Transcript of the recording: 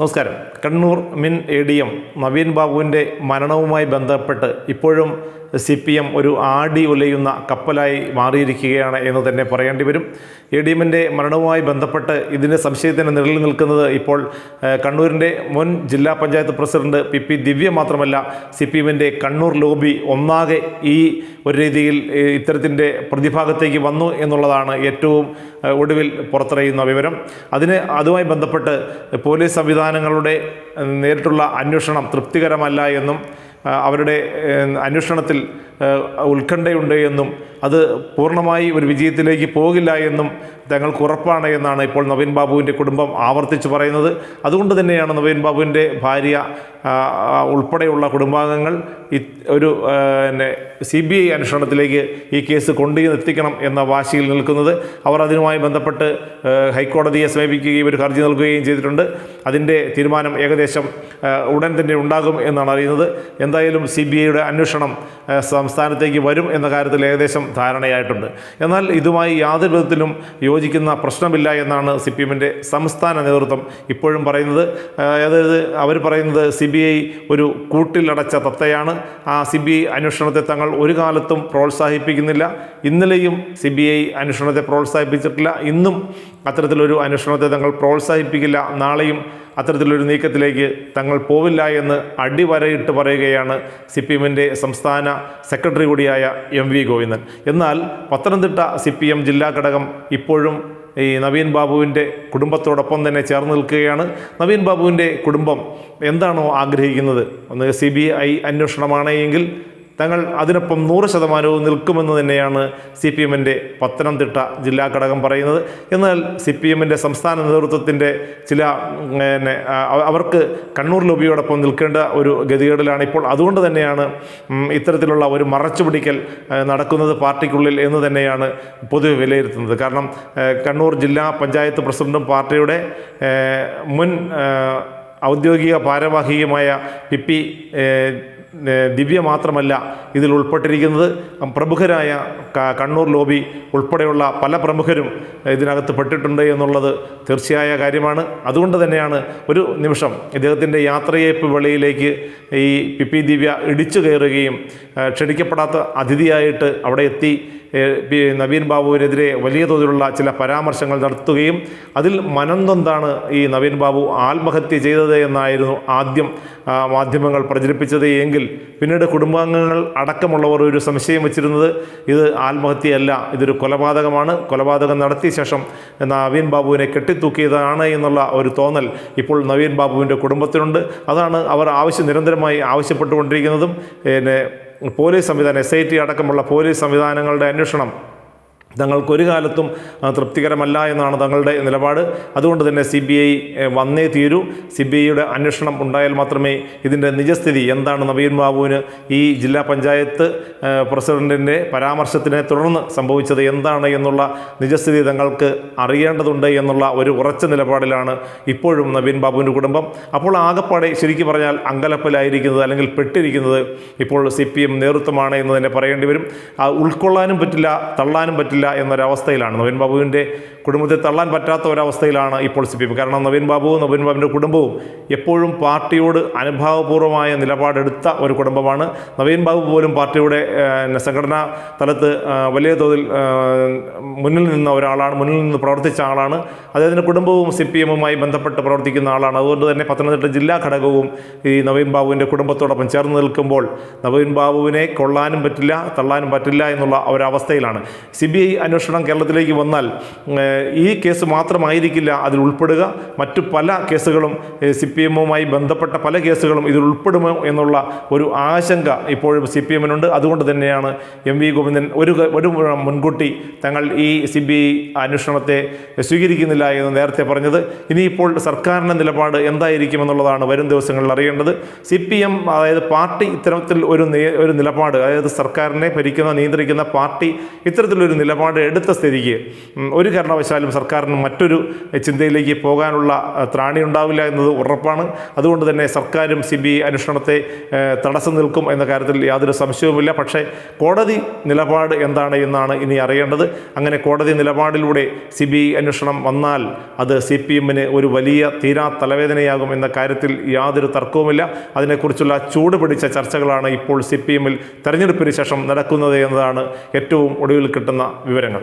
നമസ്കാരം. കണ്ണൂർ മിൻ A D M Naveen ബാബുവിന്റെ മരണവുമായി ബന്ധപ്പെട്ട് ഇപ്പോഴും സി പി എം ഒരു ആടി ഉലയുന്ന കപ്പലായി മാറിയിരിക്കുകയാണ് എന്ന് തന്നെ പറയേണ്ടി വരും. എ ഡി എമ്മിന്റെ മരണവുമായി ബന്ധപ്പെട്ട് ഇതിന്റെ സംശയത്തിന് നിഴലിൽ നിൽക്കുന്നത് ഇപ്പോൾ കണ്ണൂരിന്റെ മുൻ ജില്ലാ panchayat president P P Divya മാത്രമല്ല സി പി എമ്മിന്റെ കണ്ണൂർ ലോബി ഒന്നാകെ ഈ ഒരു രീതിയിൽ ഇത്തരത്തിന്റെ പ്രതിഭാഗത്തേക്ക് വന്നു എന്നുള്ളതാണ് ഏറ്റവും ഒടുവിൽ പുറത്തറിയുന്ന വിവരം. അതിന് അതുമായി ബന്ധപ്പെട്ട് പോലീസ് സംവിധാനങ്ങളുടെ ഏഹ്, നേരിട്ടുള്ള അന്വേഷണം തൃപ്തികരമല്ല എന്നും അവരുടെ അന്വേഷണത്തിൽ ഉത്കണ്ഠയുണ്ട് എന്നും അത് പൂർണമായി ഒരു വിജയത്തിലേക്ക് പോകില്ല എന്നും തങ്ങൾക്ക് ഉറപ്പാണ് എന്നാണ് ഇപ്പോൾ നവീൻ ബാബുവിന്റെ കുടുംബം ആവർത്തിച്ച് പറയുന്നത്. അതുകൊണ്ട് തന്നെയാണ് നവീൻ ബാബുവിന്റെ ഭാര്യ ഉൾപ്പെടെയുള്ള കുടുംബാംഗങ്ങൾ ഒരു പിന്നെ സി ബി ഐ അന്വേഷണത്തിലേക്ക് ഈ കേസ് കൊണ്ടുവന്നെത്തിക്കണം എന്ന വാശിയിൽ നിൽക്കുന്നത്. അവർ അതിനുമായി ബന്ധപ്പെട്ട് ഹൈക്കോടതിയെ സമീപിക്കുകയും ഒരു ഹർജി നൽകുകയും ചെയ്തിട്ടുണ്ട്. അതിന്റെ തീരുമാനം ഏകദേശം ഉടൻ തന്നെ ഉണ്ടാകും എന്നാണ് അറിയുന്നത്. എന്തായാലും സി ബി ഐയുടെ അന്വേഷണം സംസ്ഥാനത്തേക്ക് വരും എന്ന കാര്യത്തിൽ ഏകദേശം ധാരണയായിട്ടുണ്ട്. എന്നാൽ ഇതുമായി യാതൊരു വിധത്തിലും യോജിക്കുന്ന പ്രശ്നമില്ല എന്നാണ് സി പി എമ്മിന്റെ സംസ്ഥാന നേതൃത്വം ഇപ്പോഴും പറയുന്നത്. അതായത് അവർ പറയുന്നത് സി ബി ഐ ഒരു കൂട്ടിലടച്ച തത്തയാണ്. ആ സി ബി ഐ അന്വേഷണത്തെ തങ്ങൾ ഒരു കാലത്തും പ്രോത്സാഹിപ്പിക്കുന്നില്ല. ഇന്നലെയും സി ബി ഐ അന്വേഷണത്തെ പ്രോത്സാഹിപ്പിച്ചിട്ടില്ല. ഇന്നും അത്തരത്തിലൊരു അന്വേഷണത്തെ തങ്ങൾ പ്രോത്സാഹിപ്പിക്കില്ല. നാളെയും അത്തരത്തിലൊരു നീക്കത്തിലേക്ക് തങ്ങൾ പോവില്ല എന്ന് അടിവരയിട്ട് പറയുകയാണ് സി പി എമ്മിന്റെ സംസ്ഥാന സെക്രട്ടറി കൂടിയായ എം വി ഗോവിന്ദൻ. എന്നാൽ പത്തനംതിട്ട സി പി എം ജില്ലാ ഘടകം ഇപ്പോഴും ഈ നവീൻ ബാബുവിന്റെ കുടുംബത്തോടൊപ്പം തന്നെ ചേർന്ന് നിൽക്കുകയാണ്. നവീൻ ബാബുവിന്റെ കുടുംബം എന്താണോ ആഗ്രഹിക്കുന്നത്? ഒന്ന് സി ബി ഐ അന്വേഷണമാണ് എങ്കിൽ തങ്ങൾ അതിനൊപ്പം നൂറ് ശതമാനവും നിൽക്കുമെന്ന് തന്നെയാണ് സി പി എമ്മിന്റെ പത്തനംതിട്ട ജില്ലാ ഘടകം പറയുന്നത്. എന്നാൽ സി പി എമ്മിന്റെ സംസ്ഥാന നേതൃത്വത്തിന്റെ ചില പിന്നെ അവർക്ക് കണ്ണൂർ ലോബിയോടൊപ്പം നിൽക്കേണ്ട ഒരു ഗതികേടിലാണ് ഇപ്പോൾ. അതുകൊണ്ട് തന്നെയാണ് ഇത്തരത്തിലുള്ള ഒരു മറച്ചുപിടിക്കൽ നടക്കുന്നത് പാർട്ടിക്കുള്ളിൽ എന്ന് തന്നെയാണ് പൊതുവെ വിലയിരുത്തുന്നത്. കാരണം കണ്ണൂർ ജില്ലാ പഞ്ചായത്ത് പ്രസിഡന്റും പാർട്ടിയുടെ മുൻ ഔദ്യോഗിക ഭാരവാഹികമായ പി പി ദിവ്യ മാത്രമല്ല ഇതിൽ ഉൾപ്പെട്ടിരിക്കുന്നത് പ്രമുഖരായ കണ്ണൂർ ലോബി ഉൾപ്പെടെയുള്ള പല പ്രമുഖരും ഇതിനകത്ത് പെട്ടിട്ടുണ്ട് എന്നുള്ളത് തീർച്ചയായ കാര്യമാണ്. അതുകൊണ്ട് തന്നെയാണ് ഒരു നിമിഷം ഇദ്ദേഹത്തിന്റെ യാത്രയേപ്പ് വെളിയിലേക്ക് ഈ പി പി ദിവ്യ ഇടിച്ചു കയറുകയും ക്ഷണിക്കപ്പെടാത്ത അതിഥിയായിട്ട് അവിടെ എത്തി നവീൻ ബാബുവിനെതിരെ വലിയ തോതിലുള്ള ചില പരാമർശങ്ങൾ നടത്തുകയും അതിൽ മനന്തൊന്താണ് ഈ നവീൻ ബാബു ആത്മഹത്യ ചെയ്തത് എന്നായിരുന്നു ആദ്യം മാധ്യമങ്ങൾ പ്രചരിപ്പിച്ചത്. എങ്കിൽ പിന്നീട് കുടുംബാംഗങ്ങൾ അടക്കമുള്ളവർ ഒരു സംശയം വെച്ചിരുന്നത് ഇത് ആത്മഹത്യയല്ല ഇതൊരു കൊലപാതകമാണ്. കൊലപാതകം നടത്തിയ ശേഷം നവീൻ ബാബുവിനെ കെട്ടിത്തൂക്കിയതാണ് എന്നുള്ള ഒരു തോന്നൽ ഇപ്പോൾ നവീൻ ബാബുവിന്റെ കുടുംബത്തിനുണ്ട്. അതാണ് അവർ ആവശ്യം നിരന്തരമായി ആവശ്യപ്പെട്ടുകൊണ്ടിരിക്കുന്നതും. പിന്നെ പോലീസ് സംവിധാനം എസ് ഐ ടി അടക്കമുള്ള പോലീസ് സംവിധാനങ്ങളുടെ അന്വേഷണം തങ്ങൾക്ക് ഒരു കാലത്തും തൃപ്തികരമല്ല എന്നാണ് തങ്ങളുടെ നിലപാട്. അതുകൊണ്ട് തന്നെ സി ബി ഐ വന്നേ തീരൂ. സി ബി ഐയുടെ അന്വേഷണം ഉണ്ടായാൽ മാത്രമേ ഇതിന്റെ നിജസ്ഥിതി എന്താണ് നവീൻ ബാബുവിന് ഈ ജില്ലാ പഞ്ചായത്ത് പ്രസിഡന്റിന്റെ പരാമർശത്തിനെ തുടർന്ന് സംഭവിച്ചത് എന്താണ് എന്നുള്ള നിജസ്ഥിതി തങ്ങൾക്ക് അറിയേണ്ടതുണ്ട് എന്നുള്ള ഒരു ഉറച്ച നിലപാടിലാണ് ഇപ്പോഴും നവീൻ ബാബുവിന്റെ കുടുംബം. അപ്പോൾ ആകപ്പാടെ ശരിക്കും പറഞ്ഞാൽ അങ്കലപ്പലായിരിക്കുന്നത് അല്ലെങ്കിൽ പെട്ടിരിക്കുന്നത് ഇപ്പോൾ സി പി എം നേതൃത്വമാണ് എന്ന് തന്നെ പറയേണ്ടി വരും. ഉൾക്കൊള്ളാനും പറ്റില്ല തള്ളാനും പറ്റില്ല എന്നൊരവസ്ഥയിലാണ്. നവീൻ ബാബുവിന്റെ കുടുംബത്തെ തള്ളാൻ പറ്റാത്ത ഒരവസ്ഥയിലാണ് ഇപ്പോൾ സി പി എം. കാരണം നവീൻ ബാബുവും നവീൻ ബാബുവിന്റെ കുടുംബവും എപ്പോഴും പാർട്ടിയോട് അനുഭാവപൂർവമായ നിലപാടെടുത്ത ഒരു കുടുംബമാണ്. നവീൻ ബാബു പോലും പാർട്ടിയുടെ സംഘടനാ തലത്ത് വലിയ തോതിൽ മുന്നിൽ നിന്ന ഒരാളാണ് മുന്നിൽ നിന്ന് പ്രവർത്തിച്ച ആളാണ്. അദ്ദേഹത്തിന്റെ കുടുംബവും സി പി എമ്മുമായി ബന്ധപ്പെട്ട് പ്രവർത്തിക്കുന്ന ആളാണ്. അതുകൊണ്ട് തന്നെ പത്തനംതിട്ട ജില്ലാ ഘടകവും ഈ നവീൻ ബാബുവിന്റെ കുടുംബത്തോടൊപ്പം ചേർന്ന് നിൽക്കുമ്പോൾ നവീൻ ബാബുവിനെ കൊള്ളാനും പറ്റില്ല തള്ളാനും പറ്റില്ല എന്നുള്ള ഒരവസ്ഥയിലാണ്. സി ബി അന്വേഷണം കേരളത്തിലേക്ക് വന്നാൽ ഈ കേസ് മാത്രമായിരിക്കില്ല അതിൽ ഉൾപ്പെടുക. മറ്റു പല കേസുകളും സി പി എമ്മുമായി ബന്ധപ്പെട്ട പല കേസുകളും ഇതിൽ ഉൾപ്പെടുമോ എന്നുള്ള ഒരു ആശങ്ക ഇപ്പോഴും സി പി എമ്മിനുണ്ട്. അതുകൊണ്ട് തന്നെയാണ് എം വി ഗോവിന്ദൻ ഒരു ഒരു മുൻകൂട്ടി തങ്ങൾ ഈ സി ബി ഐ അന്വേഷണത്തെ സ്വീകരിക്കുന്നില്ല എന്ന് നേരത്തെ പറഞ്ഞത്. ഇനിയിപ്പോൾ സർക്കാരിന്റെ നിലപാട് എന്തായിരിക്കുമെന്നുള്ളതാണ് വരും ദിവസങ്ങളിൽ അറിയേണ്ടത്. സി പി എം അതായത് പാർട്ടി ഇത്തരത്തിൽ ഒരു ഒരു നിലപാട് അതായത് സർക്കാരിനെ ഭരിക്കുന്ന നിയന്ത്രിക്കുന്ന പാർട്ടി ഇത്തരത്തിലൊരു നിലപാട് നിലപാട് എടുത്ത സ്ഥിതിക്ക്. ഒരു കാരണവശാലും സർക്കാരിന് മറ്റൊരു ചിന്തയിലേക്ക് പോകാനുള്ള ത്രാണി ഉണ്ടാവില്ല എന്നത് ഉറപ്പാണ്. അതുകൊണ്ട് തന്നെ സർക്കാരും സി ബി അന്വേഷണത്തെ തടസ്സം നിൽക്കും എന്ന കാര്യത്തിൽ യാതൊരു സംശയവുമില്ല. പക്ഷേ കോടതി നിലപാട് എന്താണ് എന്നാണ് ഇനി അറിയേണ്ടത്. അങ്ങനെ കോടതി നിലപാടിലൂടെ സി ബി അന്വേഷണം വന്നാൽ അത് സി പി എമ്മിന് ഒരു വലിയ തീരാ തലവേദനയാകും എന്ന കാര്യത്തിൽ യാതൊരു തർക്കവുമില്ല. അതിനെക്കുറിച്ചുള്ള ചൂട് പിടിച്ച ചർച്ചകളാണ് ഇപ്പോൾ സി പി എമ്മിൽ തെരഞ്ഞെടുപ്പിന് ശേഷം നടക്കുന്നത് എന്നതാണ് ഏറ്റവും ഒടുവിൽ കിട്ടുന്ന വിവരങ്ങൾ.